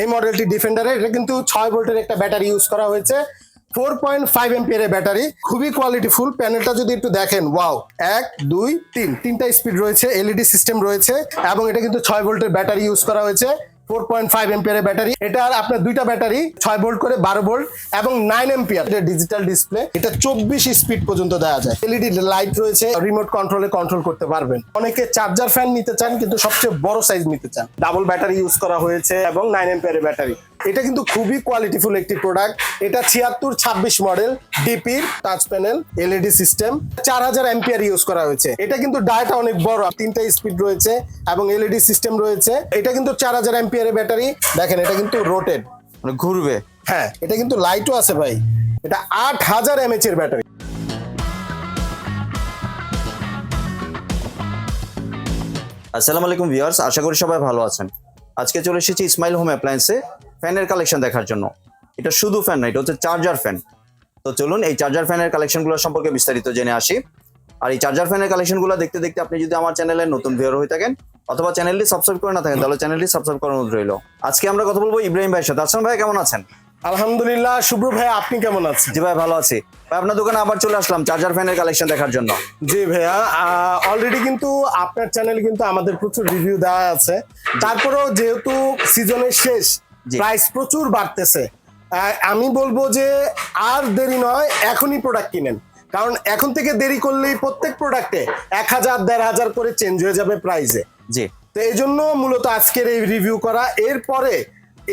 এই মডেলটি ডিফেন্ডারের এটা কিন্তু ছয় ভোল্টের একটা ব্যাটারি ইউজ করা হয়েছে। Four point five ampere battery খুবই কোয়ালিটি ফুল প্যানেলটা যদি একটু দেখেন ওয়াও এক, দুই, তিন। তিনটা স্পিড রয়েছে এলইডি সিস্টেম রয়েছে এবং এটা কিন্তু ছয় ভোল্টের ব্যাটারি ইউজ করা হয়েছে। ফোর পয়েন্ট ফাইভ এম্পিয়ারের ব্যাটারি এটা আপনার দুইটা ব্যাটারি ছয় ভোল্ট করে বারো ভোল্ট এবং নাইন এম্পিয়ার এটা ডিজিটাল ডিসপ্লে এটা চব্বিশ স্পিড পর্যন্ত দেওয়া যায়। এলইডি লাইট রয়েছে রিমোট কন্ট্রোলে কন্ট্রোল করতে পারবেন। অনেকে চার্জার ফ্যান নিতে চান, কিন্তু সবচেয়ে বড় সাইজ নিতে চান। ডাবল ব্যাটারি ইউজ করা হয়েছে এবং নাইন এম্পিয়ারের ব্যাটারি এটা কিন্তু খুবই কোয়ালিটিফুল একটি প্রোডাক্ট এটা ছিয়াত্তর ছাব্বিশ মডেল ডিপির টাচ প্যানেল এলইডি সিস্টেম চার হাজার এম্পিয়ার ইউজ করা হয়েছে। এটা কিন্তু ডায়াটা অনেক বড়। তিনটা স্পিড রয়েছে এবং এলইডি সিস্টেম রয়েছে। এটা কিন্তু চার হাজার এম্পিয়ারের ব্যাটারি দেখেন এটা কিন্তু রোটেড মানে ঘুরবে। হ্যাঁ এটা কিন্তু লাইটও আছে ভাই। এটা আট হাজার এমএচ এর ব্যাটারি আসসালামু আলাইকুম ভিউয়ার্স আশা করি সবাই ভালো আছেন। আজকে চলে এসেছি ইসমাইল হোম অ্যাপ্লায়েন্সে ফ্যানের কালেকশন দেখার জন্য। এটা শুধু ফ্যান না এটা হচ্ছে চার্জার ফ্যান তো চলুন এই চার্জার ফ্যানের কালেকশনগুলো সম্পর্কে বিস্তারিত জেনে আসি। আর এই চার্জার ফ্যানের কালেকশনগুলো দেখতে দেখতে আপনি যদি আমার চ্যানেলে নতুন ভিউয়ার হয়ে থাকেন অথবা চ্যানেলটি সাবস্ক্রাইব করে না থাকেন তাহলে চ্যানেলটি সাবস্ক্রাইব করার অনুরোধ রইল। আজকে আমরা কথা বলব ইব্রাহিম ভাইয়ের সাথে। আসলাম ভাই কেমন আছেন? আলহামদুলিল্লাহ শুভ্র ভাই আপনি কেমন আছেন? জি ভাই ভালো আছি। ভাই আপনার দোকানে আবার চলে আসলাম চার্জার ফ্যানের কালেকশন দেখার জন্য। জি ভাইয়া অলরেডি কিন্তু আপনার চ্যানেলে কিন্তু আমাদের প্রচুর রিভিউ দেওয়া আছে। তারপরেও যেহেতু সিজনের শেষ। প্রাইস প্রচুর বাড়তেছে। আমি বলব যে আর দেরি নয় এখনই প্রোডাক্ট কিনেন। কারণ এখন থেকে দেরি করলেই প্রত্যেক প্রোডাক্টে এক হাজার দেড় হাজার করে চেঞ্জ হয়ে যাবে প্রাইসে জি। তো এই জন্য মূলত আজকের এই রিভিউ করা। এরপরে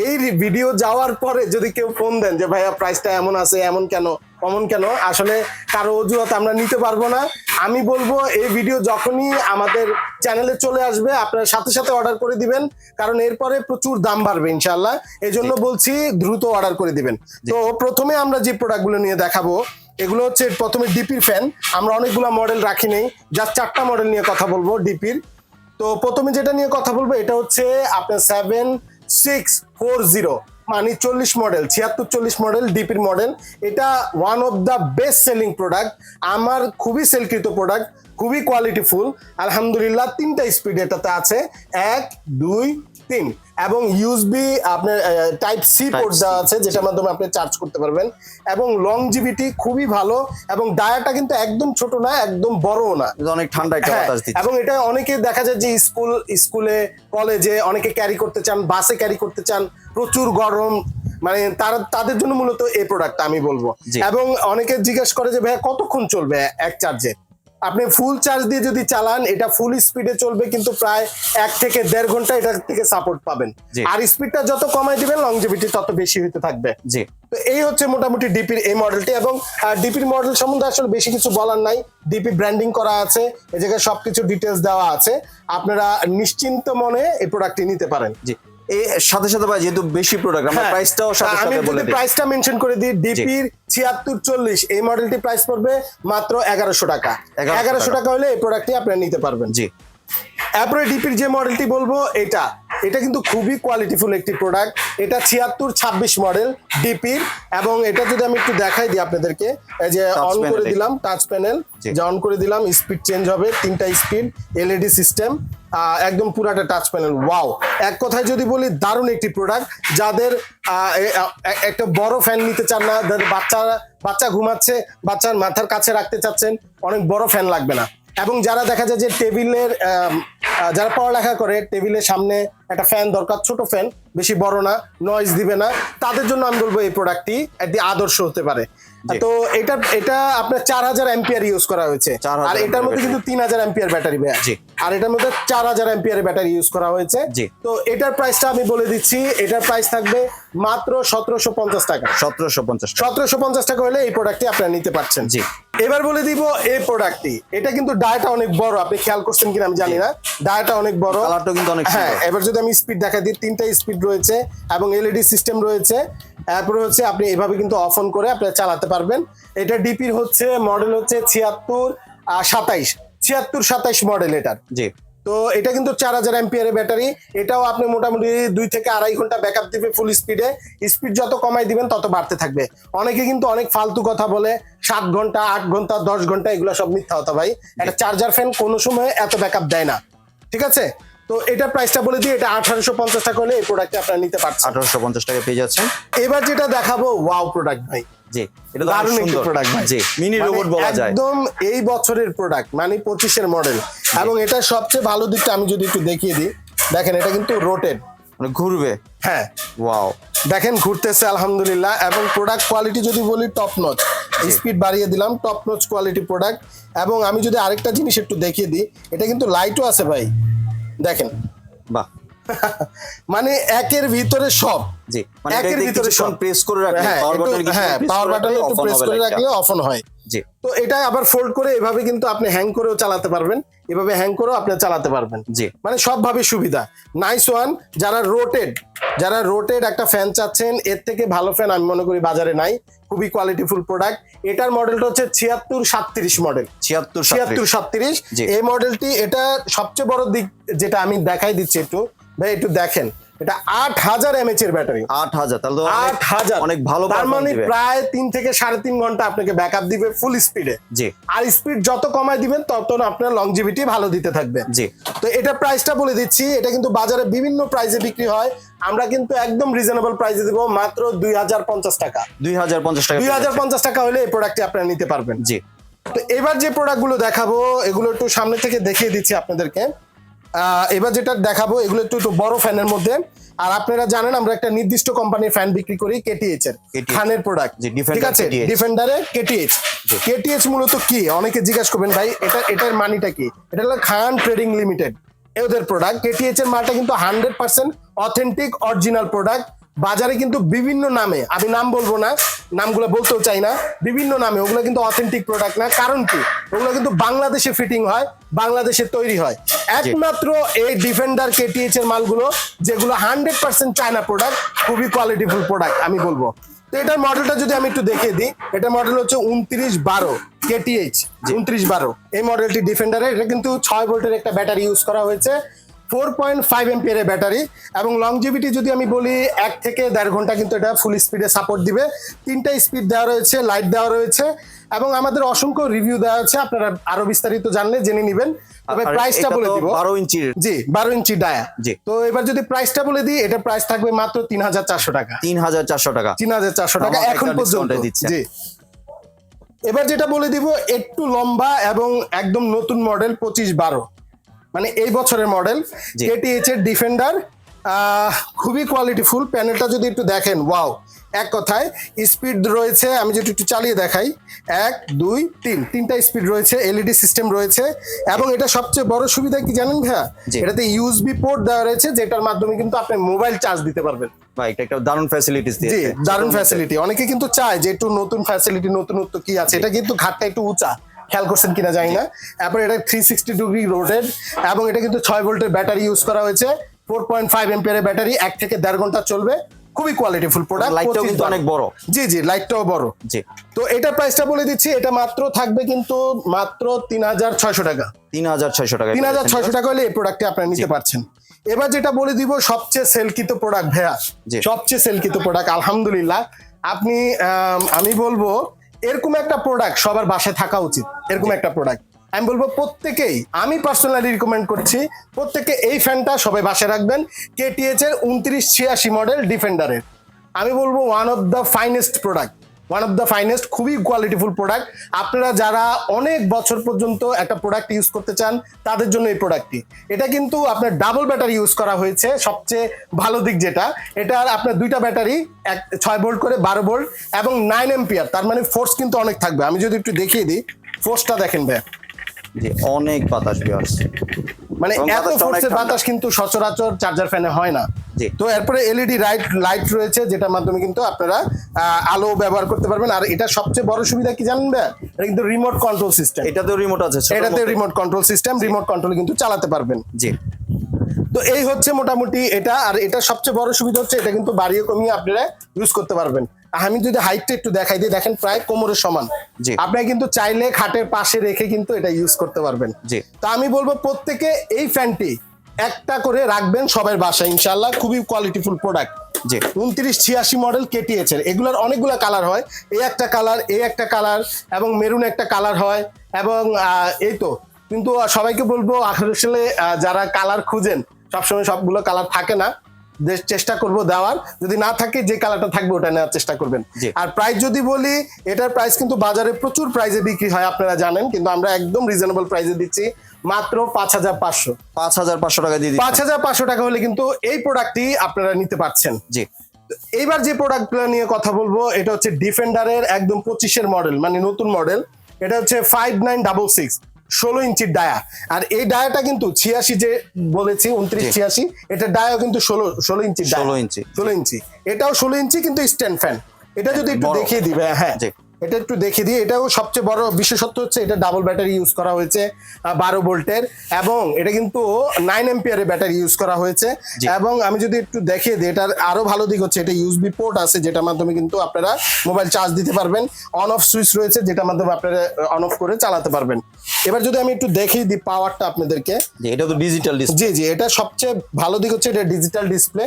এই ভিডিও যাওয়ার পরে যদি কেউ ফোন দেন যে ভাইয়া প্রাইসটা এমন আছে এমন কেন? অমন কেন? আসলে কারও অজুহাত আমরা নিতে পারব না। আমি বলব এই ভিডিও যখনই আমাদের চ্যানেলে চলে আসবে আপনারা সাথে সাথে অর্ডার করে দিবেন কারণ এরপরে প্রচুর দাম বাড়বে ইনশাল্লাহ এই জন্য বলছি দ্রুত অর্ডার করে দিবেন। তো প্রথমে আমরা যে প্রোডাক্টগুলো নিয়ে দেখাবো এগুলো হচ্ছে প্রথমে ডিপির ফ্যান আমরা অনেকগুলো মডেল রাখি নেই জাস্ট চারটা মডেল নিয়ে কথা বলব ডিপির তো প্রথমে যেটা নিয়ে কথা বলব এটা হচ্ছে আপনার সেভেন সিক্স ফোর জিরো মানে চল্লিশ মডেল, ছিয়াত্তর চল্লিশ মডেল, ডিপির মডেল। এটা one of the best selling product আমার খুবই সেলকৃত প্রোডাক্ট খুবই কোয়ালিটিফুল আলহামদুলিল্লাহ, তিনটা স্পিড এটাতে আছে। এক, দুই, তিন। এবং ইউএসবি আপনার টাইপ সি পোর্ট দেওয়া আছে যেটার মাধ্যমে আপনি চার্জ করতে পারবেন। এবং লংজিভিটি খুবই ভালো এবং ডায়াটা কিন্তু একদম ছোট না একদম বড়ও না। অনেক ঠান্ডা একটা হ্যাঁ, বাতাস দিচ্ছে। এবং এটা অনেকে দেখা যায় যে স্কুল স্কুলে কলেজে অনেকে ক্যারি করতে চান বাসে ক্যারি করতে চান প্রচুর গরম মানে তারা তাদের জন্য মূলত এই প্রোডাক্টটা আমি বলব। এবং অনেকে জিজ্ঞেস করে যে ভাইয়া কতক্ষণ চলবে এক চার্জে আপনি ফুল চার্জ দিয়ে যদি চালান এটা ফুল স্পিডে চলবে কিন্তু প্রায় এক থেকে দেড় ঘণ্টা এটা থেকে সাপোর্ট পাবেন। আর স্পিডটা যত কমাই দিবেন লংজিভিটি তত বেশি হতে থাকবে। জি। তো এই হচ্ছে মোটামুটি ডিপির এই মডেলটি এবং ডিপির মডেল সম্বন্ধে আসলে বেশি কিছু বলার নাই। ডিপি ব্র্যান্ডিং করা আছে এ জায়গায় সবকিছু ডিটেলস দেওয়া আছে। আপনারা নিশ্চিন্ত মনে এই প্রোডাক্টটি নিতে পারেন। জি। সাথে সাথে ভাই যেহেতু বেশি প্রোডাক্ট আমরা হ্যাঁ, প্রাইসটাও সাথে আমি সাথে বলে দিই। প্রাইসটা মেনশন করে দিই ডিপির ছিয়াত্তর চল্লিশ এই মডেলটি প্রাইস পড়বে মাত্র এগারোশো টাকা। 1100 এগারোশো টাকা হলে এই প্রোডাক্টটি আপনারা নিতে পারবেন। জি। তারপরে ডিপির যে মডেলটি বলব এটা। এটা কিন্তু খুবই কোয়ালিটিফুল একটি প্রোডাক্ট এটা ছিয়াত্তর ছাব্বিশ মডেল ডিপির এবং এটা যদি আমি একটু দেখাই দিই আপনাদেরকে এই যে অন করে দিলাম টাচ প্যানেল। যে অন করে দিলাম স্পিড চেঞ্জ হবে, তিনটা স্পিড এলইডি সিস্টেম একদম পুরাটা টাচ প্যানেল ওয়াও এক কথায় যদি বলি, দারুণ একটি প্রোডাক্ট যাদের একটা বড় ফ্যান নিতে চান না, যাদের বাচ্চা বাচ্চা ঘুমাচ্ছে, বাচ্চার মাথার কাছে রাখতে চাচ্ছেন, অনেক বড় ফ্যান লাগবে না। এবং যারা দেখা যায় যে টেবিলের যারা পড়ালেখা করে, টেবিলের সামনে একটা ফ্যান দরকার, ছোট ফ্যান বেশি বড় না নয়েজ দিবে না, তাদের জন্য আমি বলব এই প্রোডাক্টটি একটি আদর্শ হতে পারে। তো এটা এটা আপনার চার হাজার এম্পিয়ার ইউজ করা হয়েছে। আর এটার মধ্যে কিন্তু তিন হাজার এম্পিয়ার ব্যাটারি আর এটার মধ্যে চার হাজার এম্পিয়ার ব্যাটারি ইউজ করা হয়েছে। তো এটার প্রাইসটা আমি বলে দিচ্ছি এটার প্রাইস থাকবে মাত্র সতেরোশো পঞ্চাশ টাকা। সতেরোশো পঞ্চাশ সতেরোশো পঞ্চাশ টাকা হলে এই প্রোডাক্টটি আপনারা নিতে পারছেন। জি। এবার বলে দিব এই প্রোডাক্টটি এটা কিন্তু ডায়াটা অনেক বড় আপনি খেয়াল করছেন কিনা আমি জানি না। ডায়াটা অনেক বড়। কালারটাও কিন্তু অনেক হ্যাঁ এবার যদি আমি স্পিড দেখা দিই তিনটা স্পিড রয়েছে এবং এলইডি সিস্টেম রয়েছে। তারপরে হচ্ছে আপনি এভাবে কিন্তু অফ অন করে আপনি চালাতে পারবেন। এটা ডিপির হচ্ছে মডেল হচ্ছে ছিয়াত্তর সাতাইশ। ছিয়াত্তর সাতাইশ মডেল এটার। জি। তো এটা কিন্তু চার হাজার এম্পিয়ারের ব্যাটারি। এটাও আপনি মোটামুটি দুই থেকে আড়াই ঘণ্টা ব্যাকআপ দিবে ফুল স্পিডে স্পিড যত কমাই দিবেন তত বাড়তে থাকবে। অনেকে কিন্তু অনেক ফালতু কথা বলে সাত ঘণ্টা আট ঘণ্টা দশ ঘণ্টা এগুলো সব মিথ্যা হতো ভাই। একটা চার্জার ফ্যান কোনো সময় এত ব্যাকআপ দেয় না। ঠিক আছে? তো এটা প্রাইসটা বলে দিই এটা আঠারোশো পঞ্চাশ টাকা হলে এই প্রোডাক্টটা আপনারা নিতে পারছেন। আঠারোশো পঞ্চাশ টাকা পেয়ে যাচ্ছেন এবার যেটা দেখাবো ওয়াও প্রোডাক্ট ভাই। জি এটা তো দারুণ একটি প্রোডাক্ট ভাই। জি মিনি মানে রোবট বলা যায়। একদম এই বছরের প্রোডাক্ট মানে পঁচিশের মডেল এবং এটা সবচেয়ে ভালো দিকটা আমি যদি একটু দেখিয়ে দিই দেখেন এটা কিন্তু রোটেড মানে ঘুরবে। হ্যাঁ। ওয়াও দেখেন ঘুরতেছে আলহামদুলিল্লাহ। এবং প্রোডাক্ট কোয়ালিটি যদি বলি টপ নচ স্পিড বাড়িয়ে দিলাম টপ নচ কোয়ালিটি প্রোডাক্ট এবং আমি যদি আরেকটা জিনিস একটু দেখিয়ে দিই এটা কিন্তু লাইটও আছে ভাই। দেখেন। বাহ। মানে একের ভিতরে সব। জি মানে একের ভিতরে সব। প্রেস করে রাখলে পাওয়ার বাটন হ্যাঁ প্রেস করে রাখলে অফ অন হয়। জি। তো এটা আবার ফোল্ড করে এভাবে কিন্তু আপনি হ্যাং করেও চালাতে পারবেন। এভাবে হ্যাং করেও আপনি চালাতে পারবেন। জি। মানে সবভাবে সুবিধা। নাইস ওয়ান যারা রোটেড যারা রোটেড একটা ফ্যান চাচ্ছেন এর থেকে ভালো ফ্যান আমি মনে করি বাজারে নাই। খুবই কোয়ালিটিফুল প্রোডাক্ট এটার মডেলটা হচ্ছে ছিয়াত্তর সাতত্রিশ মডেল ছিয়াত্তর ছিয়াত্তর সাতত্রিশ। এই মডেলটি এটা সবচেয়ে বড় দিক যেটা আমি দেখাই দিচ্ছি একটু। ভাই একটু দেখেন। এটা আট হাজার এমএচ এর ব্যাটারি আট হাজার তাহলে আট হাজার। অনেক ভালো তার মানে প্রায় তিন থেকে সাড়ে তিন ঘণ্টা আপনাকে ব্যাকআপ দিবে ফুল স্পিডে জি। আর স্পিড যত কমায় দিবেন তত আপনার লংজিভিটি ভালো দিতে থাকবে। জি। তো এটা প্রাইসটা বলে দিচ্ছি এটা কিন্তু বাজারে বিভিন্ন প্রাইসে বিক্রি হয়। আমরা কিন্তু একদম রিজনেবল প্রাইসে দিব মাত্র দুই হাজার পঞ্চাশ টাকা। দুই হাজার পঞ্চাশ টাকা। দুই হাজার পঞ্চাশ টাকা হলে এই প্রোডাক্টটি আপনারা নিতে পারবেন। জি। তো এবার যে প্রোডাক্টগুলো দেখাবো এগুলো একটু সামনে থেকে দেখিয়ে দিচ্ছি আপনাদেরকে। এবার যেটা দেখাবো এগুলো একটু একটু বড় ফ্যানের মধ্যে। আর আপনারা জানেন আমরা একটা নির্দিষ্ট কোম্পানির ফ্যান বিক্রি করি কেটিএইচ এর। ফ্যানের খানের প্রোডাক্ট ঠিক আছে? ডিফেন্ডারে কেটিএইচ কেটিএইচ মূলত কি? অনেকে জিজ্ঞাসা করবেন ভাই এটা এটার মানিটা কি? এটা হলো খান ট্রেডিং লিমিটেড এদের প্রোডাক্ট কেটিএইচ এর মালটা কিন্তু hundred percent authentic original product বাজারে কিন্তু বিভিন্ন নামে আমি নাম বলব না নামগুলো বলতেও চাই না বিভিন্ন নামে ওগুলো কিন্তু অথেন্টিক প্রোডাক্ট না। কারণ কি? ওগুলো কিন্তু বাংলাদেশে ফিটিং হয় বাংলাদেশে তৈরি হয়। একমাত্র এই ডিফেন্ডার কেটিএইচ এর মালগুলো যেগুলো হান্ড্রেড পার্সেন্ট চায়না প্রোডাক্ট খুবই কোয়ালিটিফুল প্রোডাক্ট আমি বলব। তো এটার মডেলটা যদি আমি একটু দেখিয়ে দিই এটা মডেল হচ্ছে উনত্রিশ বারো কেটিএইচ উনত্রিশ বারো। এই মডেলটি ডিফেন্ডারের এটা কিন্তু ছয় ভোল্টের একটা ব্যাটারি ইউজ করা হয়েছে। Four point five ampere battery এবং লংজিভিটি যদি আমি বলি এক থেকে দেড় ঘণ্টা কিন্তু এটা ফুল স্পিডে সাপোর্ট দিবে। তিনটা স্পিড দেওয়া রয়েছে লাইট দেওয়া রয়েছে এবং আমাদের অসংখ্য রিভিউ দেওয়া আছে আপনারা আরও বিস্তারিত জানলে জেনে নেবেন। তবে প্রাইসটা বলে দিব। বারো ইঞ্চির জি বারো ইঞ্চি ডায়া। জি। তো এবার যদি প্রাইসটা বলে দিই এটা প্রাইস থাকবে মাত্র তিন হাজার চারশো টাকা। তিন হাজার চারশো টাকা। তিন হাজার চারশো টাকা এখন পর্যন্ত। জি। এবার যেটা বলে দিব একটু লম্বা এবং একদম নতুন মডেল পঁচিশ বারো। মানে এই বছরের মডেল। কেটিএইচ এর ডিফেন্ডার খুবই কোয়ালিটিফুল প্যানেলটা যদি একটু দেখেন ওয়াও এক কথায় স্পিড রয়েছে আমি যদি একটু চালিয়ে দেখাই এক দুই তিন। তিনটা স্পিড রয়েছে এলইডি সিস্টেম রয়েছে এবং এটা সবচেয়ে বড় সুবিধা কি জানেন ভাইয়া। এটাতে ইউএসবি পোর্ট দেওয়া রয়েছে যেটার মাধ্যমে কিন্তু আপনি মোবাইল চার্জ দিতে পারবেন। ভাই এটা একটা দারুণ ফ্যাসিলিটিস দিয়েছে। দারুণ ফ্যাসিলিটি অনেকে কিন্তু চায় যে একটু নতুন ফ্যাসিলিটি নতুনত্ব কি আছে এটা কিন্তু ঘাটটা একটু উঁচা। খেয়াল করছেন কিনা জানি না। তারপর এটা থ্রি সিক্সটি ডিগ্রি রোটেড এবং এটা কিন্তু ছয় ভোল্টের ব্যাটারি ইউজ করা হয়েছে। ফোর পয়েন্ট ফাইভ এম্পিয়ারের ব্যাটারি এক থেকে দেড় ঘণ্টা চলবে। খুবই কোয়ালিটিফুল প্রোডাক্ট লাইটটাও কিন্তু অনেক বড়। জি জি লাইটটাও বড়। জি। তো এটা প্রাইসটা বলে দিচ্ছি এটা মাত্র থাকবে কিন্তু মাত্র তিন হাজার ছয়শো টাকা। তিন হাজার ছয়শো টাকা তিন হাজার ছয়শো টাকা হলে এই প্রোডাক্টটি আপনারা নিতে পারছেন। এবার যেটা বলে দিব সবচেয়ে সেলকিত প্রোডাক্ট ভাইয়া। সবচেয়ে সেলকিত প্রোডাক্ট আলহামদুলিল্লাহ। আপনি আমি বলব এরকম একটা প্রোডাক্ট সবার বাসায় থাকা উচিত। এরকম একটা প্রোডাক্ট আমি বলব প্রত্যেকেই, আমি পার্সোনালি রিকমেন্ড করছি, প্রত্যেকে এই ফ্যানটা সবাই বাসায় রাখবেন। কেটিএচ এর উনত্রিশ ছিয়াশি মডেল ডিফেন্ডারের আমি বলব one of the finest product one of the finest খুবই কোয়ালিটিফুল প্রোডাক্ট আপনারা যারা অনেক বছর পর্যন্ত একটা প্রোডাক্ট ইউজ করতে চান, তাদের জন্য এই প্রোডাক্টটি এটা কিন্তু আপনার ডাবল ব্যাটারি ইউজ করা হয়েছে, সবচেয়ে ভালো দিক যেটা। এটার আপনার দুইটা ব্যাটারি এক ছয় ভোল্ট করে বারো ভোল্ট এবং নাইন এম্পিয়ার তার মানে ফোর্স কিন্তু অনেক থাকবে। আমি যদি একটু দেখিয়ে দিই ফোর্সটা দেখেন ভাই অনেক বাতাস মানে এত ফোর্সের। বাতাস কিন্তু সচরাচর চার্জার ফ্যানে হয় না। তো এরপরে এলইডি লাইট লাইট রয়েছে যেটার মাধ্যমে কিন্তু আপনারা আলো ব্যবহার করতে পারবেন। আর এটা সবচেয়ে বড় সুবিধা কি জানেন? এটা কিন্তু রিমোট কন্ট্রোল সিস্টেম এটাতেও রিমোট আছে এটাতে remote control system remote control কিন্তু চালাতে পারবেন। জি। তো এই হচ্ছে মোটামুটি এটা আর এটা সবচেয়ে বড় সুবিধা হচ্ছে এটা কিন্তু বাড়িয়ে কমিয়ে আপনারা ইউজ করতে পারবেন। আমি যদি হাইটটা একটু দেখাই দিই দেখেন প্রায় কোমরের সমান। জি। আপনি কিন্তু চাইলে খাটের পাশে রেখে কিন্তু এটা ইউজ করতে পারবেন। জি। তো আমি বলব প্রত্যেকে এই ফ্যানটি একটা করে রাখবেন সবার বাসায় ইনশাল্লাহ খুবই কোয়ালিটিফুল প্রোডাক্ট জি। উনত্রিশ ছিয়াশি মডেল কেটিএচ এর এগুলোর অনেকগুলো কালার হয়। এই একটা কালার এই একটা কালার এবং মেরুন একটা কালার হয় এবং এই তো। কিন্তু সবাইকে বলব আসলে যারা কালার খুঁজেন সবসময় সবগুলো কালার থাকে না। চেষ্টা করব দেওয়ার। যদি না থাকে যে কালারটা থাকবে ওটা নেওয়ার চেষ্টা করবেন। আর প্রাইস যদি বলি এটার প্রাইস কিন্তু বাজারে প্রচুর প্রাইসে বিক্রি হয় আপনারা জানেন। কিন্তু আমরা একদম রিজনেবল প্রাইসে দিচ্ছি মাত্র পাঁচ হাজার পাঁচশো। পাঁচ হাজার পাঁচশো টাকা দিয়ে পাঁচ হাজার পাঁচশো টাকা হলে কিন্তু এই প্রোডাক্টটি আপনারা নিতে পারছেন। জি। এইবার যে প্রোডাক্টগুলো নিয়ে কথা বলব এটা হচ্ছে ডিফেন্ডারের একদম পঁচিশের মডেল মানে নতুন মডেল এটা হচ্ছে ফাইভ নাইন ডাবল সিক্স ষোলো ইঞ্চির ডায়া। আর এই ডায়াটা কিন্তু ছিয়াশি যে বলেছি উনত্রিশ ছিয়াশি এটা ডায়া কিন্তু ষোলো ষোলো ইঞ্চি 16 ইঞ্চি। ষোলো ইঞ্চি। এটাও ষোলো ইঞ্চি কিন্তু স্ট্যান্ড ফ্যান। এটা যদি একটু দেখিয়ে দিবে হ্যাঁ। এটা একটু দেখে দিই। এটাও সবচেয়ে বড় বিশেষত্ব হচ্ছে এটা ডাবল ব্যাটারি ইউজ করা হয়েছে বারো ভোল্টের। এবং এটা কিন্তু নাইন এম্পিয়ারের ব্যাটারি ইউজ করা হয়েছে। এবং আমি যদি একটু দেখিয়ে দিই এটার আরও ভালো দিক হচ্ছে এটা ইউএসবি পোর্ট আছে যেটার মাধ্যমে কিন্তু আপনারা মোবাইল চার্জ দিতে পারবেন। অন অফ সুইচ রয়েছে যেটার মাধ্যমে আপনারা অন অফ করে চালাতে পারবেন। এবার যদি আমি একটু দেখিয়ে দিই পাওয়ারটা আপনাদেরকে। এটা তো ডিজিটাল ডিসপ্লে জি জি এটা সবচেয়ে ভালো দিক হচ্ছে এটা ডিজিটাল ডিসপ্লে।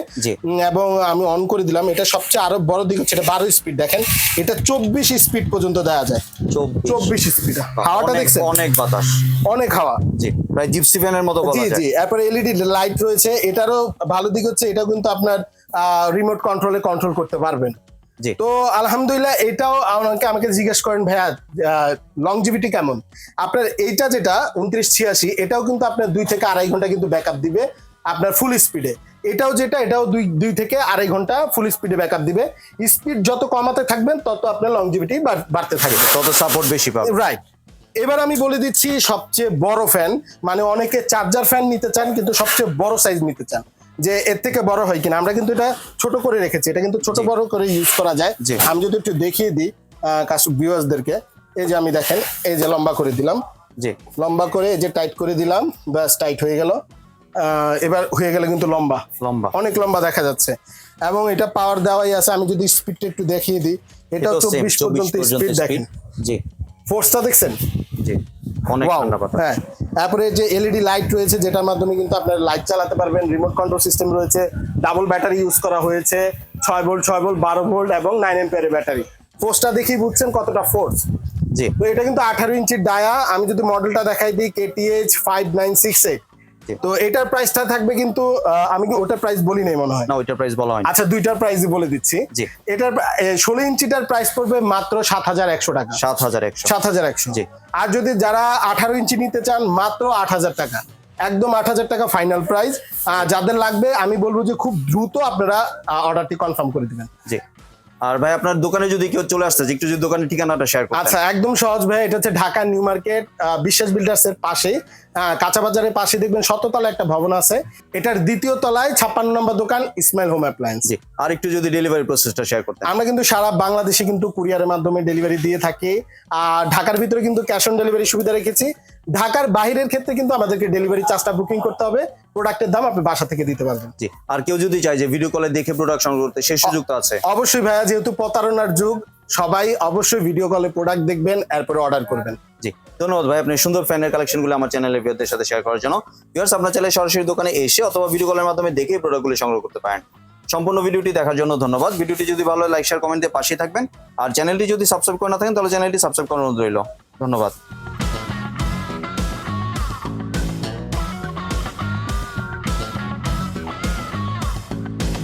এবং আমি অন করে দিলাম এটা সবচেয়ে আরও বড় দিক হচ্ছে এটা বারো স্পিড দেখেন। এটা চব্বিশ স্পিড পর্যন্ত দেওয়া যায়। চব্বিশ। স্পিড হাওয়াটা দেখছেন? অনেক বাতাস। অনেক হাওয়া। জি প্রায় জিপসি ফ্যানের মতো বলা জি যায়। জি এরপরে এলইডি লাইট রয়েছে এটারও ভালো দিক হচ্ছে এটা কিন্তু আপনার রিমোট কন্ট্রোলে কন্ট্রোল করতে পারবেন। তো আলহামদুলিল্লাহ এটাও আমাকে আমাকে জিজ্ঞেস করেন ভাইয়া লংজিভিটি কেমন? আপনার এইটা যেটা উনত্রিশ ছিয়াশি এটাও কিন্তু আপনার দুই থেকে আড়াই ঘণ্টা কিন্তু ব্যাকআপ দিবে আপনার ফুল স্পিডে এটাও যেটা এটাও দুই দুই থেকে আড়াই ঘণ্টা ফুল স্পিডে ব্যাকআপ দিবে। স্পিড যত কমাতে থাকবেন তত আপনার লংজিভিটি বাড়তে থাকবে। তত সাপোর্ট বেশি পাবে রাইট এবার আমি বলে দিচ্ছি সবচেয়ে বড় ফ্যান মানে অনেকে চার্জার ফ্যান নিতে চান কিন্তু সবচেয়ে বড় সাইজ নিতে চান। যে এর থেকে বড় হয় কিনা আমরা কিন্তু এটা ছোট করে রেখেছি। এটা কিন্তু ছোট বড় করে ইউজ করা যায়। আমি যদি একটু দেখিয়ে দিই ভিউয়ার্সদেরকে এই যে আমি দেখেন এই যে লম্বা করে দিলাম। জি। লম্বা করে এই যে টাইট করে দিলাম ব্যাস টাইট হয়ে গেল। এবার হয়ে গেলে কিন্তু লম্বা। লম্বা। অনেক লম্বা দেখা যাচ্ছে। এবং এটা পাওয়ার দেওয়াই আছে। আমি যদি স্পিডটা একটু দেখিয়ে দিই এটা চব্বিশ পর্যন্ত স্পিড দেখেন। জি। ফোর্সটা দেখছেন? জি অনেক ঠান্ডা বাতাস। হ্যাঁ তারপরে যে এলইডি লাইট রয়েছে যেটার মাধ্যমে কিন্তু আপনার লাইট চালাতে পারবেন রিমোট কন্ট্রোল সিস্টেম রয়েছে ডাবল ব্যাটারি ইউজ করা হয়েছে ছয় ভোল্ট ছয় ভোল্ট বারো ভোল্ট এবং নাইন এম্পিয়ারের ব্যাটারি ফোর্সটা দেখেই বুঝছেন কতটা ফোর্স জি। তো এটা কিন্তু আঠারো ইঞ্চির ডায়া আমি যদি মডেলটা দেখাই দিই KTH five nine six eight G. তো এটার প্রাইসটা থাকবে কিন্তু আমি কি ওটার প্রাইস বলি নাই মনে হয়? না ওইটার প্রাইস বলা হয়নি। আচ্ছা দুইটার প্রাইসই বলে দিচ্ছি। জি। এটার ষোলো ইঞ্চিটার প্রাইস পড়বে মাত্র সাত হাজার একশো টাকা। সাত হাজার একশো। সাত হাজার একশো। জি। আর যদি যারা আঠারো ইঞ্চি নিতে চান মাত্র আট হাজার টাকা। একদম আট হাজার টাকা ফাইনাল প্রাইস যাদের লাগবে আমি বলব যে খুব দ্রুত আপনারা অর্ডারটি কনফার্ম করে দিবেন। জি। আর ভাই আপনার দোকানে যদি কেউ চলে আসতে একটু যদি দোকানের ঠিকানাটা শেয়ার করতেন। আচ্ছা একদম সহজ ভাই এটা হচ্ছে Dhaka new market Biswas builders এর পাশে কাঁচা বাজারের পাশে দেখবেন শততলা একটা ভবন আছে। এটার দ্বিতীয় তলায় ছাপ্পান্ন নম্বর দোকান ইসমাইল হোম অ্যাপ্লায়েন্স আর একটু যদি ডেলিভারি প্রসেসটা শেয়ার করতে আমরা কিন্তু সারা বাংলাদেশে কিন্তু কুরিয়ারের মাধ্যমে ডেলিভারি দিয়ে থাকি। আর ঢাকার ভিতরে কিন্তু ক্যাশ অন ডেলিভারি সুবিধা রেখেছি। ঢাকার বাইরের ক্ষেত্রে কিন্তু আমাদেরকে ডেলিভারি চার্জটা বুকিং করতে হবে। প্রোডাক্টের দাম আপনি বাসা থেকে দিতে পারবেন। জি আর কেউ যদি চায় যে ভিডিও কলে দেখে প্রোডাক্ট সংগ্রহ করতে সেই সুযোগ তো আছে। অবশ্যই ভাইয়া যেহেতু প্রতারণার যুগ সবাই অবশ্যই ভিডিও কলে প্রোডাক্ট দেখবেন এরপরে অর্ডার করবেন। জি ধন্যবাদ ভাই আপনি সুন্দর ফ্যানের কালেকশনগুলো আমার চ্যানেলের ভিউয়ারদের সাথে শেয়ার করার জন্য। ভিউয়ার্স আপনার চাইলে সরাসরি দোকানে এসে অথবা ভিডিও কলের মাধ্যমে দেখে প্রোডাক্টগুলো সংগ্রহ করতে পারেন। সম্পূর্ণ ভিডিওটি দেখার জন্য ধন্যবাদ। ভিডিওটি যদি ভালো লাইক শেয়ার কমেন্ট দিয়ে পাশে থাকবেন। আর চ্যানেলটি যদি সাবস্ক্রাইব করে না থাকেন তাহলে চ্যানেলটি সাবস্ক্রাইব করার অনুরোধ রইল। ধন্যবাদ।